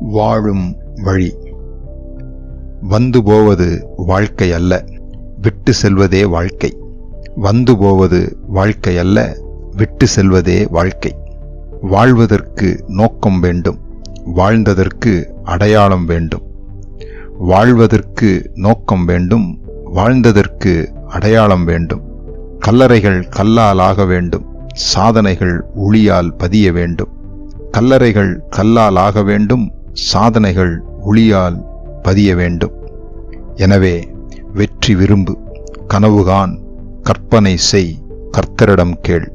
வாழும் வழி. வந்து போவது வாழ்க்கை அல்ல விட்டு செல்வதே வாழ்க்கை. வந்து போவது வாழ்க்கை அல்ல விட்டு செல்வதே வாழ்க்கை. வாழ்வதற்கு நோக்கம் வேண்டும் வாழ்ந்ததற்கு அடையாளம் வேண்டும். வாழ்வதற்கு நோக்கம் வேண்டும் வாழ்ந்ததற்கு அடையாளம் வேண்டும். கல்லறைகள் கல்லால் ஆக வேண்டும் சாதனைகள் ஒளியால் பதிய வேண்டும். கல்லறைகள் கல்லால் ஆக வேண்டும் சாதனைகள் ஒளியால் பதிய வேண்டும். எனவே வெற்றி விரும்பு கனவுகான் கற்பனை செய் கர்த்தரிடம் கேள்.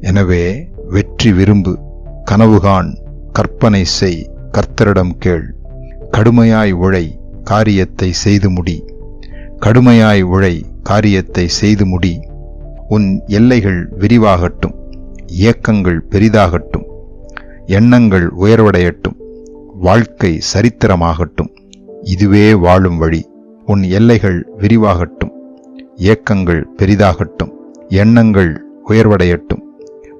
எனவே வெற்றி விரும்பு கனவுகான் கற்பனை செய் கர்த்தரிடம் கேள். கடுமையாய் உழை காரியத்தை செய்து முடி. கடுமையாய் உழை காரியத்தை செய்து முடி. உன் எல்லைகள் விரிவாகட்டும் இயக்கங்கள் பெரிதாகட்டும் எண்ணங்கள் உயர்வடையட்டும். வாழ்க்கை சரித்திரமாகட்டும். இதுவே வாழும் வழி. உன் எல்லைகள் விரிவாகட்டும். இயக்கங்கள் பெரிதாகட்டும். எண்ணங்கள் உயர்வடையட்டும்.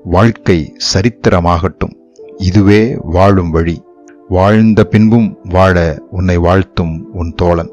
வாழ்க்கை சரித்திரமாகட்டும். இதுவே வாழும் வழி. வாழ்ந்த பின்பும் வாழ உன்னை வாழ்த்தும் உன் தோழன்.